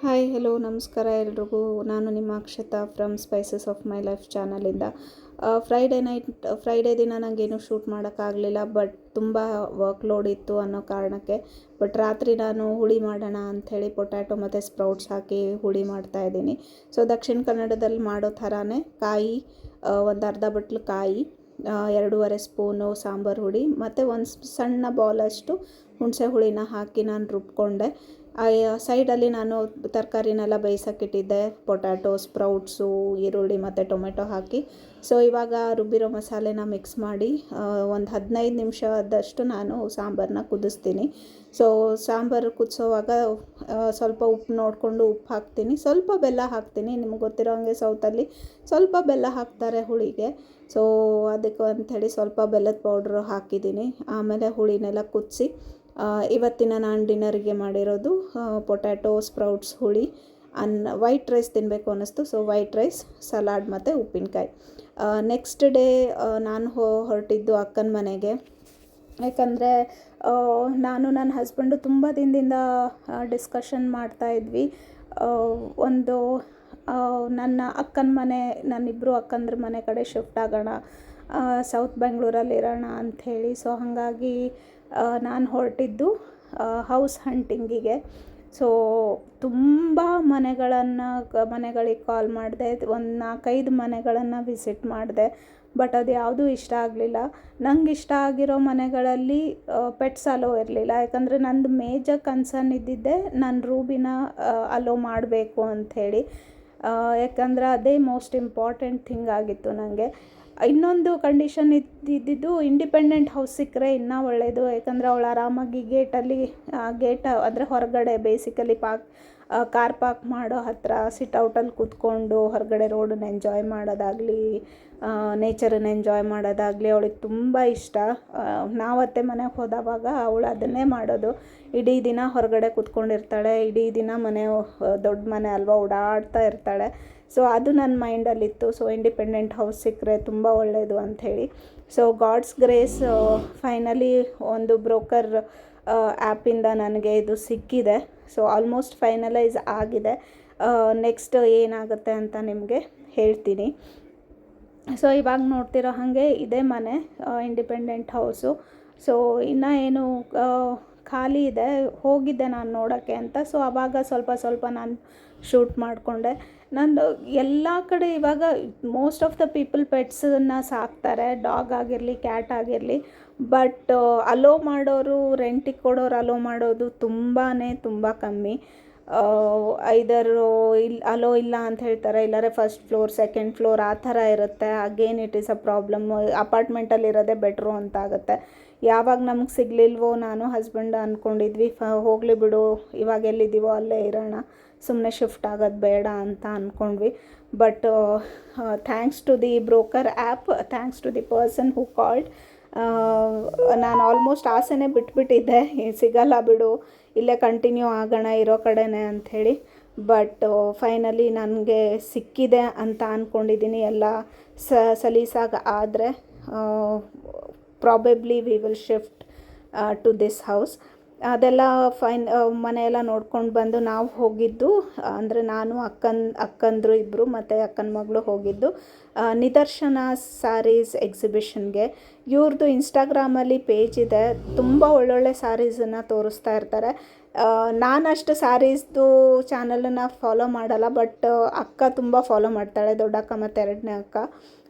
Hi, hello, ನಮಸ್ಕಾರ ಎಲ್ರಿಗೂ. ನಾನು ನಿಮ್ಮ Akshata from spices of my life ಚಾನಲಿಂದ Friday night Friday ದಿನ ನನಗೇನು ಶೂಟ್ ಮಾಡೋಕ್ಕಾಗಲಿಲ್ಲ ಬಟ್ ತುಂಬ ವರ್ಕ್ ಲೋಡ್ ಇತ್ತು ಅನ್ನೋ ಕಾರಣಕ್ಕೆ. ಬಟ್ ರಾತ್ರಿ ನಾನು ಹುಳಿ ಮಾಡೋಣ ಅಂಥೇಳಿ ಪೊಟ್ಯಾಟೊ ಮತ್ತು ಸ್ಪ್ರೌಟ್ಸ್ ಹಾಕಿ ಹುಳಿ ಮಾಡ್ತಾ ಇದ್ದೀನಿ. ಸೊ ದಕ್ಷಿಣ ಕನ್ನಡದಲ್ಲಿ ಮಾಡೋ ಥರನೇ ಕಾಯಿ ಒಂದು ಅರ್ಧ ಬಟ್ಲು ಕಾಯಿ ಎರಡೂವರೆ ಸ್ಪೂನು ಸಾಂಬಾರು ಹುಡಿ ಮತ್ತು ಒಂದು ಸಣ್ಣ ಬಾಲಷ್ಟು ಹುಣಸೆ ಹುಳಿನ ಹಾಕಿ ನಾನು ರುಬ್ಕೊಂಡೆ. ಸೈಡಲ್ಲಿ ನಾನು ತರಕಾರಿನೆಲ್ಲ ಬೇಯಿಸೋಕ್ಕಿಟ್ಟಿದ್ದೆ. ಪೊಟ್ಯಾಟೊ, ಸ್ಪ್ರೌಟ್ಸು, ಈರುಳ್ಳಿ ಮತ್ತು ಟೊಮೆಟೊ ಹಾಕಿ. ಸೊ ಇವಾಗ ರುಬ್ಬಿರೋ ಮಸಾಲೆನ ಮಿಕ್ಸ್ ಮಾಡಿ ಒಂದು ಹದಿನೈದು ನಿಮಿಷದಷ್ಟು ನಾನು ಸಾಂಬಾರನ್ನ ಕುದಿಸ್ತೀನಿ. ಸೊ ಸಾಂಬಾರು ಕುದಿಸೋವಾಗ ಸ್ವಲ್ಪ ಉಪ್ಪು ನೋಡಿಕೊಂಡು ಉಪ್ಪು ಹಾಕ್ತೀನಿ. ಸ್ವಲ್ಪ ಬೆಲ್ಲ ಹಾಕ್ತೀನಿ. ನಿಮ್ಗೆ ಗೊತ್ತಿರೋ ಹಾಗೆ ಸೌತಲ್ಲಿ ಸ್ವಲ್ಪ ಬೆಲ್ಲ ಹಾಕ್ತಾರೆ ಹುಳಿಗೆ. ಸೊ ಅದಕ್ಕೆ ಅಂಥೇಳಿ ಸ್ವಲ್ಪ ಬೆಲ್ಲದ ಪೌಡ್ರು ಹಾಕಿದ್ದೀನಿ. ಆಮೇಲೆ ಹುಳಿನೆಲ್ಲ ಕುದಿಸಿ ಇವತ್ತಿನ ನಾನು ಡಿನ್ನರಿಗೆ ಮಾಡಿರೋದು ಪೊಟ್ಯಾಟೊ, ಸ್ಪ್ರೌಟ್ಸ್, ಹುಳಿ ಅನ್ನ ವೈಟ್ ರೈಸ್ ತಿನ್ನಬೇಕು ಅನ್ನಿಸ್ತು. ಸೊ, ವೈಟ್ ರೈಸ್, ಸಲಾಡ್ ಮತ್ತು ಉಪ್ಪಿನಕಾಯಿ. ನೆಕ್ಸ್ಟ್ ಡೇ ನಾನು ಹೊರಟಿದ್ದು ಅಕ್ಕನ ಮನೆಗೆ. ಯಾಕಂದರೆ ನಾನು ನನ್ನ ಹಸ್ಬೆಂಡು ತುಂಬ ದಿನದಿಂದ ಡಿಸ್ಕಷನ್ ಮಾಡ್ತಾ ಇದ್ವಿ. ಒಂದು ನನ್ನ ಅಕ್ಕನ ಮನೆ ನನ್ನಿಬ್ಬರು ಅಕ್ಕಂದ್ರ ಮನೆ ಕಡೆ ಶಿಫ್ಟ್ ಆಗೋಣ ಸೌತ್ ಬೆಂಗಳೂರಲ್ಲಿ ಇರೋಣ ಅಂಥೇಳಿ ಸೊ, ಹಾಗಾಗಿ ನಾನು ಹೊರಟಿದ್ದು ಹೌಸ್ ಹಂಟಿಂಗಿಗೆ ಸೊ ತುಂಬ ಮನೆಗಳನ್ನು ಮನೆಗಳಿಗೆ ಕಾಲ್ ಮಾಡಿದೆ. ಒಂದು ನಾಲ್ಕೈದು ಮನೆಗಳನ್ನು ವಿಸಿಟ್ ಮಾಡಿದೆ. ಬಟ್ ಅದು ಯಾವುದೂ ಇಷ್ಟ ಆಗಲಿಲ್ಲ. ನಂಗೆ ಇಷ್ಟ ಆಗಿರೋ ಮನೆಗಳಲ್ಲಿ ಪೆಟ್ಸ್ ಅಲೋ ಇರಲಿಲ್ಲ. ಯಾಕಂದರೆ ನಂದು ಮೇಜರ್ ಕನ್ಸರ್ನ್ ಇದ್ದಿದ್ದೆ ನಾನು ರೂಬಿನ ಅಲೋ ಮಾಡಬೇಕು ಅಂಥೇಳಿ ಯಾಕಂದರೆ ಅದೇ ಮೋಸ್ಟ್ ಇಂಪಾರ್ಟೆಂಟ್ ಥಿಂಗ್ ಆಗಿತ್ತು ನನಗೆ ಇನ್ನೊಂದು ಕಂಡೀಷನ್ ಇದ್ದಿದ್ದು ಇಂಡಿಪೆಂಡೆಂಟ್ ಹೌಸ್ ಸಿಕ್ಕರೆ ಇನ್ನೂ ಒಳ್ಳೆಯದು ಯಾಕಂದರೆ ಅವಳು ಆರಾಮಾಗಿ ಗೇಟಲ್ಲಿ ಗೇಟ್ ಅಂದರೆ ಹೊರಗಡೆ ಬೇಸಿಕಲಿ ಪಾಕ್ ಕಾರ್ ಪಾರ್ಕ್ ಮಾಡೋ ಹತ್ರ ಸಿಟ್ ಔಟಲ್ಲಿ ಕೂತ್ಕೊಂಡು ಹೊರಗಡೆ ರೋಡನ್ನ ಎಂಜಾಯ್ ಮಾಡೋದಾಗಲಿ ನೇಚರನ್ನ ಎಂಜಾಯ್ ಮಾಡೋದಾಗಲಿ ಅವಳಿಗೆ ತುಂಬ ಇಷ್ಟ. ನಾವತ್ತೆ ಮನೆಗೆ ಹೋದವಾಗ ಅವಳು ಅದನ್ನೇ ಮಾಡೋದು. ಇಡೀ ದಿನ ಹೊರಗಡೆ ಕೂತ್ಕೊಂಡಿರ್ತಾಳೆ, ಇಡೀ ದಿನ ಮನೆ, ದೊಡ್ಡ ಮನೆ ಅಲ್ವಾ ಓಡಾಡ್ತಾ ಇರ್ತಾಳೆ. ಸೊ ಅದು ನನ್ನ ಮೈಂಡಲ್ಲಿತ್ತು. ಸೊ ಇಂಡಿಪೆಂಡೆಂಟ್ ಹೌಸ್ ಸಿಕ್ಕರೆ ತುಂಬ ಒಳ್ಳೆಯದು ಅಂಥೇಳಿ. ಸೊ ಗಾಡ್ಸ್ ಗ್ರೇಸ್ ಫೈನಲಿ ಒಂದು ಬ್ರೋಕರ್ ಆ್ಯಪಿಂದ ನನಗೆ ಇದು ಸಿಕ್ಕಿದೆ. ಸೊ ಆಲ್ಮೋಸ್ಟ್ ಫೈನಲೈಸ್ ಆಗಿದೆ. ನೆಕ್ಸ್ಟ್ ಏನಾಗುತ್ತೆ ಅಂತ ನಿಮಗೆ ಹೇಳ್ತೀನಿ. ಸೊ ಇವಾಗ ನೋಡ್ತಿರೋ ಹಾಗೆ ಇದೇ ಮನೆ ಇಂಡಿಪೆಂಡೆಂಟ್ ಹೌಸು ಸೊ ಇನ್ನೂ ಏನು ಖಾಲಿ ಇದೆ, ಹೋಗಿದ್ದೆ ನಾನು ನೋಡೋಕ್ಕೆ ಅಂತ. ಸೊ ಆವಾಗ ಸ್ವಲ್ಪ ಸ್ವಲ್ಪ ನಾನು ಶೂಟ್ ಮಾಡಿಕೊಂಡೆ. ನಂದು ಎಲ್ಲ ಕಡೆ ಇವಾಗ ಮೋಸ್ಟ್ ಆಫ್ ದ ಪೀಪಲ್ ಪೆಟ್ಸನ್ನು ಸಾಕ್ತಾರೆ. ಡಾಗ್ ಆಗಿರಲಿ ಕ್ಯಾಟ್ ಆಗಿರಲಿ. ಬಟ್ ಅಲೋ ಮಾಡೋರು ರೆಂಟಿಗೆ ಕೊಡೋರು ಅಲೋ ಮಾಡೋದು ತುಂಬಾ ತುಂಬ ಕಮ್ಮಿ. ಐದರ್ ಇಲ್ಲಿ ಅಲೋ ಇಲ್ಲ ಅಂತ ಹೇಳ್ತಾರೆ. ಇಲ್ಲಾರೆ ಫಸ್ಟ್ ಫ್ಲೋರ್ ಸೆಕೆಂಡ್ ಫ್ಲೋರ್ ಆ ಥರ ಇರುತ್ತೆ. Again it is a problem ಅಪಾರ್ಟ್ಮೆಂಟಲ್ಲಿ ಇರೋದೇ ಬೆಟ್ರು ಅಂತ ಆಗುತ್ತೆ. ಯಾವಾಗ ನಮಗೆ ಸಿಗಲಿಲ್ವೋ ನಾನು ಹಸ್ಬೆಂಡ್ ಅಂದ್ಕೊಂಡಿದ್ವಿ ಫ ಹೋಗಲಿ ಬಿಡು, ಇವಾಗ ಎಲ್ಲಿದ್ದೀವೋ ಅಲ್ಲೇ ಇರೋಣ. ಸುಮ್ಮನೆ ಶಿಫ್ಟ್ ಆಗೋದು ಬೇಡ ಅಂತ ಅಂದ್ಕೊಂಡ್ವಿ but thanks to the broker app thanks to the person who called ನಾನು ಆಲ್ಮೋಸ್ಟ್ ಆಸೆನೇ ಬಿಟ್ಬಿಟ್ಟಿದ್ದೆ. ಸಿಗಲ್ಲ ಬಿಡು, ಇಲ್ಲೇ ಕಂಟಿನ್ಯೂ ಆಗೋಣ, ಇರೋ ಕಡೆನೇ ಅಂಥೇಳಿ ಬಟ್ ಫೈನಲಿ ನನಗೆ ಸಿಕ್ಕಿದೆ ಅಂತ ಅಂದ್ಕೊಂಡಿದ್ದೀನಿ ಎಲ್ಲ ಸ, ಸಲೀಸಾಗಿ ಆದರೆ. Probably we will shift to this house ಅದೆಲ್ಲ ಫೈನ್ ಮನೆಯೆಲ್ಲ ನೋಡ್ಕೊಂಡು ಬಂದು ನಾವು ಹೋಗಿದ್ದು ಅಂದರೆ ನಾನು ಅಕ್ಕನ ಅಕ್ಕಂದರು ಇಬ್ಬರು ಮತ್ತು ಅಕ್ಕನ ಮಗಳು ಹೋಗಿದ್ದು ಆ, ನಿದರ್ಶನ ಸ್ಯಾರೀಸ್ ಎಕ್ಸಿಬಿಷನ್ಗೆ ಇವ್ರದ್ದು ಇನ್ಸ್ಟಾಗ್ರಾಮಲ್ಲಿ ಪೇಜ್ ಇದೆ ತುಂಬ ಒಳ್ಳೊಳ್ಳೆ ಸ್ಯಾರೀಸನ್ನು ತೋರಿಸ್ತಾ ಇರ್ತಾರೆ. ನಾನಷ್ಟು ಸ್ಯಾರೀಸ್ದು ಚಾನಲನ್ನು ಫಾಲೋ ಮಾಡಲ್ಲ ಬಟ್ ಅಕ್ಕ ತುಂಬ ಫಾಲೋ ಮಾಡ್ತಾಳೆ ದೊಡ್ಡಕ್ಕ ಮತ್ತು ಎರಡನೇ ಅಕ್ಕ.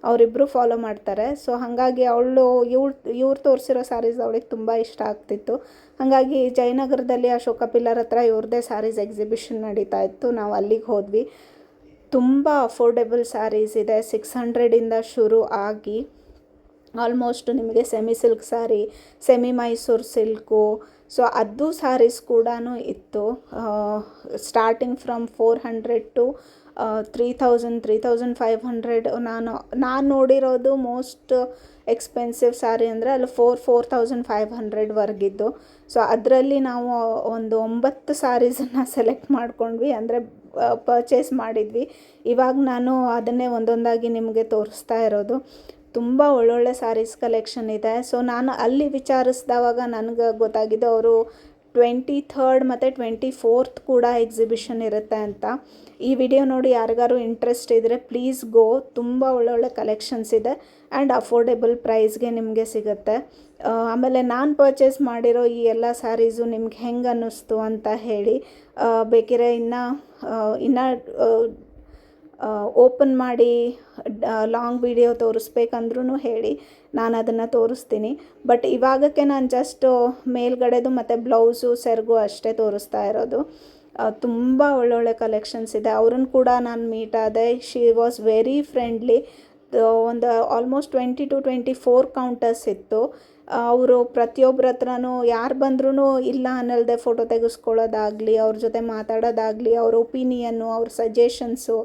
ಅವರಿಬ್ಬರು ಫಾಲೋ ಮಾಡ್ತಾರೆ. ಸೊ ಹಾಗಾಗಿ ಅವಳು ಇವ್ಳು ಇವ್ರು ತೋರಿಸಿರೋ ಸ್ಯಾರೀಸ್ ಅವಳಿಗೆ ತುಂಬ ಇಷ್ಟ ಆಗ್ತಿತ್ತು. ಹಾಗಾಗಿ ಜಯನಗರದಲ್ಲಿ ಅಶೋಕ ಪಿಲ್ಲರ್ ಹತ್ರ ಇವ್ರದ್ದೇ ಸ್ಯಾರೀಸ್ ಎಕ್ಸಿಬಿಷನ್ ನಡೀತಾ ಇತ್ತು. ನಾವು ಅಲ್ಲಿಗೆ ಹೋದ್ವಿ. ತುಂಬ ಅಫೋರ್ಡೆಬಲ್ ಸ್ಯಾರೀಸ್ ಇದೆ. ಸಿಕ್ಸ್ ಹಂಡ್ರೆಡಿಂದ ಶುರು ಆಗಿ ಆಲ್ಮೋಸ್ಟ್ ನಿಮಗೆ semi silk sari semi Mysore silk so ಅದು ಸ್ಯಾರೀಸ್ ಕೂಡ ಇತ್ತು. Starting from four hundred to three thousand three thousand five hundred ನಾನು ನಾನು ನೋಡಿರೋದು ಮೋಸ್ಟ್ ಎಕ್ಸ್ಪೆನ್ಸಿವ್ ಸ್ಯಾರಿ ಅಂದರೆ ಅಲ್ಲಿ ಫೋರ್ ಫೋರ್ ತೌಸಂಡ್ ಫೈವ್ ಹಂಡ್ರೆಡ್ವರೆಗಿದ್ದು ಸೊ ಅದರಲ್ಲಿ ನಾವು ಒಂದು ಒಂಬತ್ತು ಸ್ಯಾರೀಸನ್ನು ಸೆಲೆಕ್ಟ್ ಮಾಡ್ಕೊಂಡ್ವಿ, ಅಂದರೆ ಪರ್ಚೇಸ್ ಮಾಡಿದ್ವಿ. ಇವಾಗ ನಾನು ಅದನ್ನೇ ಒಂದೊಂದಾಗಿ ನಿಮಗೆ ತೋರಿಸ್ತಾ ಇರೋದು. ತುಂಬ ಒಳ್ಳೊಳ್ಳೆ ಸ್ಯಾರೀಸ್ ಕಲೆಕ್ಷನ್ ಇದೆ. ಸೊ ನಾನು ಅಲ್ಲಿ ವಿಚಾರಿಸಿದವಾಗ ನನಗೆ ಗೊತ್ತಾಗಿದ್ದು ಅವರು ಟ್ವೆಂಟಿ ಥರ್ಡ್ ಮತ್ತು ಟ್ವೆಂಟಿ ಫೋರ್ತ್ ಕೂಡ ಎಕ್ಸಿಬಿಷನ್ ಇರುತ್ತೆ ಅಂತ. ಈ ವಿಡಿಯೋ ನೋಡಿ ಯಾರಿಗಾರು ಇಂಟ್ರೆಸ್ಟ್ ಇದ್ದರೆ ಪ್ಲೀಸ್ ಗೋ ತುಂಬ ಒಳ್ಳೊಳ್ಳೆ ಕಲೆಕ್ಷನ್ಸ್ ಇದೆ ಆ್ಯಂಡ್ ಅಫೋರ್ಡೆಬಲ್ ಪ್ರೈಸ್ಗೆ ನಿಮಗೆ ಸಿಗುತ್ತೆ. ಆಮೇಲೆ ನಾನು ಪರ್ಚೇಸ್ ಮಾಡಿರೋ ಈ ಎಲ್ಲ ಸ್ಯಾರೀಸು ನಿಮ್ಗೆ ಹೆಂಗೆ ಅನ್ನಿಸ್ತು ಅಂತ ಹೇಳಿ. ಬೇಕಿದ್ರೆ ಇನ್ನು ಇನ್ನು ಓಪನ್ ಮಾಡಿ ಲಾಂಗ್ ವಿಡಿಯೋ ತೋರಿಸ್ಬೇಕಂದ್ರೂ ಹೇಳಿ ನಾನು ಅದನ್ನು ತೋರಿಸ್ತೀನಿ. ಬಟ್ ಇವಾಗಕ್ಕೆ ನಾನು ಜಸ್ಟ್ ಮೇಲ್ಗಡೆದು ಮತ್ತು ಬ್ಲೌಸು ಸೆರಗು ಅಷ್ಟೇ ತೋರಿಸ್ತಾ ಇರೋದು. ತುಂಬ ಒಳ್ಳೊಳ್ಳೆ ಕಲೆಕ್ಷನ್ಸ್ ಇದೆ. ಅವ್ರನ್ನ ಕೂಡ ನಾನು ಮೀಟ್ ಆದೆ. ಶಿ ವಾಸ್ ವೆರಿ ಫ್ರೆಂಡ್ಲಿ ಒಂದು almost twenty two twenty four counters ಇತ್ತು ಅವರು ಪ್ರತಿಯೊಬ್ಬರ ಹತ್ರನೂ ಯಾರು ಬಂದ್ರೂ ಇಲ್ಲ ಅನ್ನಲ್ದೆ ಫೋಟೋ ತೆಗೆಸ್ಕೊಳ್ಳೋದಾಗಲಿ, ಅವ್ರ ಜೊತೆ ಮಾತಾಡೋದಾಗಲಿ, ಅವ್ರ ಒಪಿನಿಯನ್ನು ಅವ್ರ ಸಜೆಷನ್ಸು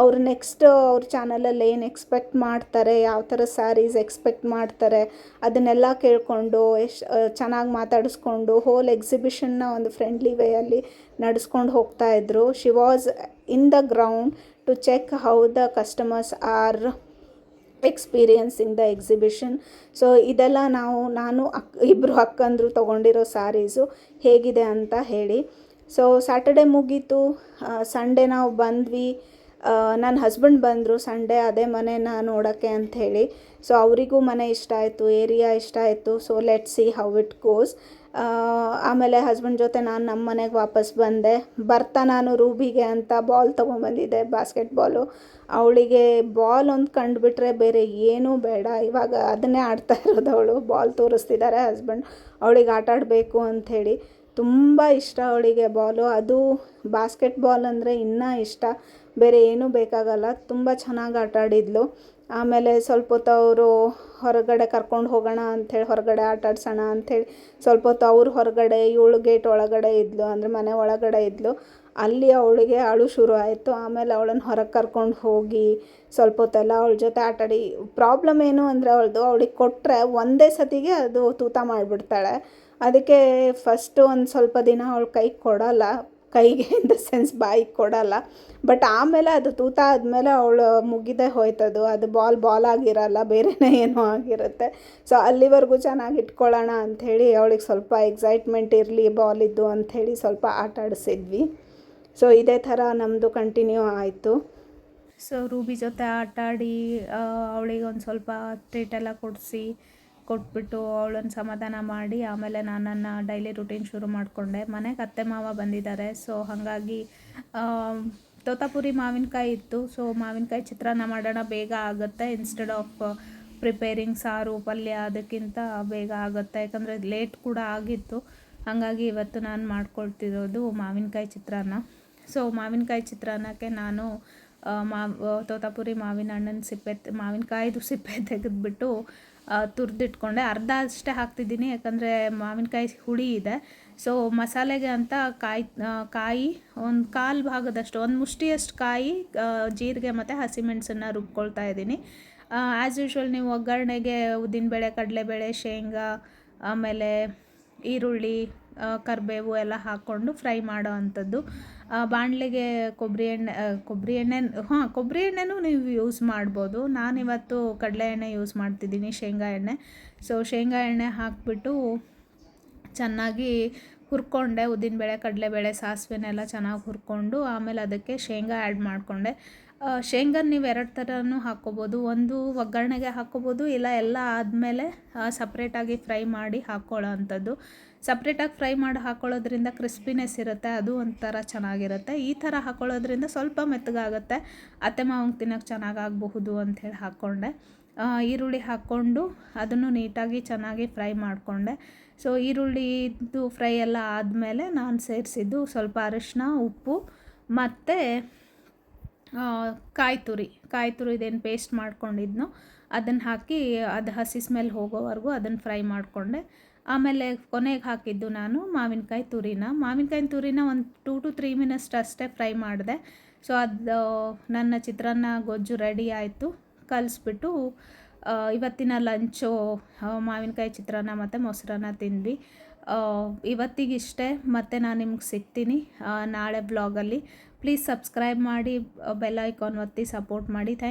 ಅವ್ರು ನೆಕ್ಸ್ಟ್ ಅವ್ರ ಚಾನಲಲ್ಲಿ ಏನು ಎಕ್ಸ್ಪೆಕ್ಟ್ ಮಾಡ್ತಾರೆ, ಯಾವ ಥರ ಸ್ಯಾರೀಸ್ ಎಕ್ಸ್ಪೆಕ್ಟ್ ಮಾಡ್ತಾರೆ, ಅದನ್ನೆಲ್ಲ ಕೇಳಿಕೊಂಡು, ಎಷ್ಟು ಚೆನ್ನಾಗಿ ಮಾತಾಡಿಸ್ಕೊಂಡು ಹೋಲ್ ಎಕ್ಸಿಬಿಷನ್ನ ಒಂದು ಫ್ರೆಂಡ್ಲಿ ವೇಯಲ್ಲಿ ನಡೆಸ್ಕೊಂಡು ಹೋಗ್ತಾ ಇದ್ರು. She was in the ground to check how the customers are experiencing the exhibition so ಇದೆಲ್ಲ ನಾವು, ನಾನು ಅಕ್ ಇಬ್ಬರು ಅಕ್ಕಂದರು ತೊಗೊಂಡಿರೋ ಸ್ಯಾರೀಸು ಹೇಗಿದೆ ಅಂತ ಹೇಳಿ. ಸೊ ಸ್ಯಾಟರ್ಡೆ ಮುಗೀತು ಸಂಡೇ ನಾವು ಬಂದ್ವಿ. ನನ್ನ ಹಸ್ಬೆಂಡ್ ಬಂದರು ಸಂಡೇ ಅದೇ ಮನೆನ ನೋಡೋಕ್ಕೆ ಅಂಥೇಳಿ ಸೊ ಅವರಿಗೂ ಮನೆ ಇಷ್ಟ ಆಯಿತು ಏರಿಯಾ ಇಷ್ಟ ಆಯಿತು. So let see how it goes ಆಮೇಲೆ ಹಸ್ಬೆಂಡ್ ಜೊತೆ ನಾನು ನಮ್ಮ ಮನೆಗೆ ವಾಪಸ್ ಬಂದೆ. ಬರ್ತಾ ನಾನು ರೂಬಿಗೆ ಅಂತ ಬಾಲ್ ತೊಗೊಂಬಂದಿದ್ದೆ ಬಾಸ್ಕೆಟ್ ಬಾಲು ಅವಳಿಗೆ ಬಾಲ್ ಒಂದು ಕಂಡುಬಿಟ್ರೆ ಬೇರೆ ಏನೂ ಬೇಡ. ಇವಾಗ ಅದನ್ನೇ ಆಡ್ತಾ ಇರೋದು ಅವಳು. ಬಾಲ್ ತೋರಿಸ್ತಿದ್ದಾರೆ ಹಸ್ಬೆಂಡ್ ಅವಳಿಗೆ ಆಟ ಆಡಬೇಕು ಅಂಥೇಳಿ ತುಂಬ ಇಷ್ಟ ಅವಳಿಗೆ ಬಾಲು. ಅದು ಬಾಸ್ಕೆಟ್ ಬಾಲ್ ಅಂದರೆ ಇನ್ನೂ ಇಷ್ಟ. ಬೇರೆ ಏನೂ ಬೇಕಾಗಲ್ಲ. ತುಂಬ ಚೆನ್ನಾಗಿ ಆಟ ಆಡಿದ್ಲು. ಆಮೇಲೆ ಸ್ವಲ್ಪ ಹೊತ್ತು ಅವರು ಹೊರಗಡೆ ಕರ್ಕೊಂಡು ಹೋಗೋಣ ಅಂಥೇಳಿ, ಹೊರಗಡೆ ಆಟ ಆಡ್ಸೋಣ ಅಂಥೇಳಿ ಸ್ವಲ್ಪ ಹೊತ್ತು ಅವ್ರು ಹೊರಗಡೆ, ಇವಳು ಗೇಟ್ ಒಳಗಡೆ ಇದ್ಲು, ಅಂದರೆ ಮನೆ ಒಳಗಡೆ ಇದ್ಲು. ಅಲ್ಲಿ ಅವಳಿಗೆ ಅಳು ಶುರು ಆಯಿತು. ಆಮೇಲೆ ಅವಳನ್ನು ಹೊರಗೆ ಕರ್ಕೊಂಡು ಹೋಗಿ ಸ್ವಲ್ಪ ಹೊತ್ತೆಲ್ಲ ಅವಳ ಜೊತೆ ಆಟಾಡಿ ಪ್ರಾಬ್ಲಮ್ ಏನು ಅಂದರೆ ಅವಳದು, ಅವಳಿಗೆ ಕೊಟ್ಟರೆ ಒಂದೇ ಸತಿಗೆ ಅದು ತೂತ ಮಾಡಿಬಿಡ್ತಾಳೆ. ಅದಕ್ಕೆ ಫಸ್ಟು ಒಂದು ಸ್ವಲ್ಪ ದಿನ ಅವಳು ಕೈಗೆ ಕೊಡಲ್ಲ, ಕೈಗೆ ಇನ್ ದ ಸೆನ್ಸ್ ಬಾಯಿಗೆ ಕೊಡಲ್ಲ. ಬಟ್ ಆಮೇಲೆ ಅದು ತೂತ ಆದಮೇಲೆ ಅವಳು ಮುಗಿದೇ ಹೋಯ್ತದು. ಅದು ಬಾಲ್ ಬಾಲ್ ಆಗಿರಲ್ಲ, ಬೇರೆನೇ ಏನೋ ಆಗಿರುತ್ತೆ. ಸೊ ಅಲ್ಲಿವರೆಗೂ ಚೆನ್ನಾಗಿ ಇಟ್ಕೊಳ್ಳೋಣ ಅಂಥೇಳಿ ಅವಳಿಗೆ ಸ್ವಲ್ಪ ಎಕ್ಸೈಟ್ಮೆಂಟ್ ಇರಲಿ ಬಾಲಿದ್ದು ಅಂಥೇಳಿ ಸ್ವಲ್ಪ ಆಟ ಆಡಿಸಿದ್ವಿ. ಸೊ ಇದೇ ಥರ ನಮ್ಮದು ಕಂಟಿನ್ಯೂ ಆಯಿತು. ಸೊ ರೂಬಿ ಜೊತೆ ಆಟ ಆಡಿ ಅವಳಿಗೆ ಒಂದು ಸ್ವಲ್ಪ ಟ್ರೀಟೆಲ್ಲ ಕೊಡಿಸಿ ಕೊಟ್ಬಿಟ್ಟು ಅವಳನ್ನು ಸಮಾಧಾನ ಮಾಡಿ, ಆಮೇಲೆ ನಾನು ಡೈಲಿ ರುಟೀನ್ ಶುರು ಮಾಡಿಕೊಂಡೆ. ಮನೆಗೆ ಅತ್ತೆ ಮಾವ ಬಂದಿದ್ದಾರೆ ಸೊ ಹಾಗಾಗಿ ತೋತಾಪುರಿ ಮಾವಿನಕಾಯಿ ಇತ್ತು. ಸೊ ಮಾವಿನಕಾಯಿ ಚಿತ್ರಾನ್ನ ಮಾಡೋಣ ಬೇಗ ಆಗುತ್ತೆ. ಇನ್ಸ್ಟೆಡ್ ಆಫ್ ಪ್ರಿಪೇರಿಂಗ್ ಸಾರು, ಪಲ್ಯ ಅದಕ್ಕಿಂತ ಬೇಗ ಆಗುತ್ತೆ. ಯಾಕಂದರೆ ಲೇಟ್ ಕೂಡ ಆಗಿತ್ತು. ಹಾಗಾಗಿ ಇವತ್ತು ನಾನು ಮಾಡ್ಕೊಳ್ತಿರೋದು ಮಾವಿನಕಾಯಿ ಚಿತ್ರಾನ್ನ. ಸೊ ಮಾವಿನಕಾಯಿ ಚಿತ್ರಾನ್ನಕ್ಕೆ ನಾನು ಮಾವ್, ತೋತಾಪುರಿ ಮಾವಿನ ಹಣ್ಣಿನ ಸಿಪ್ಪೆ, ಮಾವಿನಕಾಯಿದು ಸಿಪ್ಪೆ ತೆಗೆದುಬಿಟ್ಟು ತುರಿದಿಟ್ಕೊಂಡೆ. ಅರ್ಧ ಅಷ್ಟೇ ಹಾಕ್ತಿದ್ದೀನಿ, ಯಾಕಂದರೆ ಮಾವಿನಕಾಯಿ ಹುಳಿ ಇದೆ. ಸೊ ಮಸಾಲೆಗೆ ಅಂತ ಕಾಯಿ ಕಾಯಿ, ಒಂದು ಕಾಲು ಭಾಗದಷ್ಟು, ಒಂದು ಮುಷ್ಟಿಯಷ್ಟು ಕಾಯಿ ಜೀರಿಗೆ ಮತ್ತು ಹಸಿಮೆಣಸನ್ನು ರುಬ್ಕೊಳ್ತಾ ಇದ್ದೀನಿ. ಆ್ಯಸ್ ಯೂಶ್ವಲ್ ನೀವು ಒಗ್ಗರಣೆಗೆ ಉದ್ದಿನಬೇಳೆ, ಕಡಲೆಬೇಳೆ, ಶೇಂಗಾ, ಆಮೇಲೆ ಈರುಳ್ಳಿ ಕರಿಬೇವು ಎಲ್ಲ ಹಾಕ್ಕೊಂಡು ಫ್ರೈ ಮಾಡೋ ಅಂಥದ್ದು. ಬಾಣಲೆಗೆ ಕೊಬ್ಬರಿ ಎಣ್ಣೆ ಕೊಬ್ಬರಿ ಎಣ್ಣೆ, ಹಾಂ, ಕೊಬ್ಬರಿ ಎಣ್ಣೆನೂ ನೀವು ಯೂಸ್ ಮಾಡ್ಬೋದು. ನಾನಿವತ್ತು ಕಡಲೆ ಎಣ್ಣೆ ಯೂಸ್ ಮಾಡ್ತಿದ್ದೀನಿ, ಶೇಂಗಾ ಎಣ್ಣೆ. ಸೊ ಶೇಂಗಾ ಎಣ್ಣೆ ಹಾಕಿಬಿಟ್ಟು ಚೆನ್ನಾಗಿ ಹುರ್ಕೊಂಡೆ. ಉದ್ದಿನಬೇಳೆ, ಕಡಲೆಬೇಳೆ, ಸಾಸಿವೆನೆಲ್ಲ ಚೆನ್ನಾಗಿ ಹುರ್ಕೊಂಡು ಆಮೇಲೆ ಅದಕ್ಕೆ ಶೇಂಗಾ ಆ್ಯಡ್ ಮಾಡಿಕೊಂಡೆ. ಶೇಂಗಾ ನೀವು ಎರಡು ಥರನೂ ಹಾಕ್ಕೋಬೋದು ಒಂದು ಒಗ್ಗರಣೆಗೆ ಹಾಕ್ಕೋಬೋದು ಇಲ್ಲ ಎಲ್ಲ ಆದಮೇಲೆ ಸಪ್ರೇಟಾಗಿ ಫ್ರೈ ಮಾಡಿ ಹಾಕ್ಕೊಳ್ಳೋ ಅಂಥದ್ದು. ಸಪ್ರೇಟಾಗಿ ಫ್ರೈ ಮಾಡಿ ಹಾಕ್ಕೊಳ್ಳೋದ್ರಿಂದ ಕ್ರಿಸ್ಪಿನೆಸ್ ಇರುತ್ತೆ, ಅದು ಒಂಥರ ಚೆನ್ನಾಗಿರುತ್ತೆ. ಈ ಥರ ಹಾಕ್ಕೊಳ್ಳೋದ್ರಿಂದ ಸ್ವಲ್ಪ ಮೆತ್ತಗಾಗುತ್ತೆ. ಅತ್ತೆ ಮಾವಂಗೆ ತಿನ್ನೋಕ್ಕೆ ಚೆನ್ನಾಗಾಗಬಹುದು ಅಂಥೇಳಿ ಹಾಕ್ಕೊಂಡೆ ಈರುಳ್ಳಿ ಹಾಕ್ಕೊಂಡು ಅದನ್ನು ನೀಟಾಗಿ ಚೆನ್ನಾಗಿ ಫ್ರೈ ಮಾಡಿಕೊಂಡೆ. ಸೊ ಈರುಳ್ಳಿದು ಫ್ರೈ ಎಲ್ಲ ಆದಮೇಲೆ ನಾನು ಸೇರಿಸಿದ್ದು ಸ್ವಲ್ಪ ಅರಿಶಿನ ಉಪ್ಪು, ಮತ್ತು ಕಾಯಿ ತುರಿ, ಕಾಯಿ ತುರಿದೇನು ಪೇಸ್ಟ್ ಮಾಡ್ಕೊಂಡಿದ್ನೋ ಅದನ್ನು ಹಾಕಿ ಅದು ಹಸಿ ಸ್ಮೆಲ್ ಹೋಗೋವರೆಗೂ ಅದನ್ನು ಫ್ರೈ ಮಾಡಿಕೊಂಡೆ. ಆಮೇಲೆ ಕೊನೆಗೆ ಹಾಕಿದ್ದು ನಾನು ಮಾವಿನಕಾಯಿ ತುರಿನ. ಮಾವಿನಕಾಯಿ ತುರಿನ ಒಂದು ಟೂ ಟು ತ್ರೀ ಮಿನಿಟ್ಸ್ ಅಷ್ಟೇ ಫ್ರೈ ಮಾಡಿದೆ. ಸೊ ಅದು ನನ್ನ ಚಿತ್ರಾನ್ನ ಗೊಜ್ಜು ರೆಡಿ ಆಯಿತು. ಕಲಿಸ್ಬಿಟ್ಟು ಇವತ್ತಿನ ಲಂಚು ಮಾವಿನಕಾಯಿ ಚಿತ್ರಾನ್ನ ಮತ್ತು ಮೊಸರನ್ನ ತಿಂದ್ವಿ. ಇವತ್ತಿಗಿಷ್ಟೇ ಮತ್ತು ನಾನು ನಿಮ್ಗೆ ಸಿಗ್ತೀನಿ ನಾಳೆ ಬ್ಲಾಗಲ್ಲಿ ಪ್ಲೀಸ್ ಸಬ್ಸ್ಕ್ರೈಬ್ ಮಾಡಿ ಬೆಲ್ ಐಕಾನ್ ಒತ್ತಿ ಸಪೋರ್ಟ್ ಮಾಡಿ. ಥ್ಯಾಂಕ್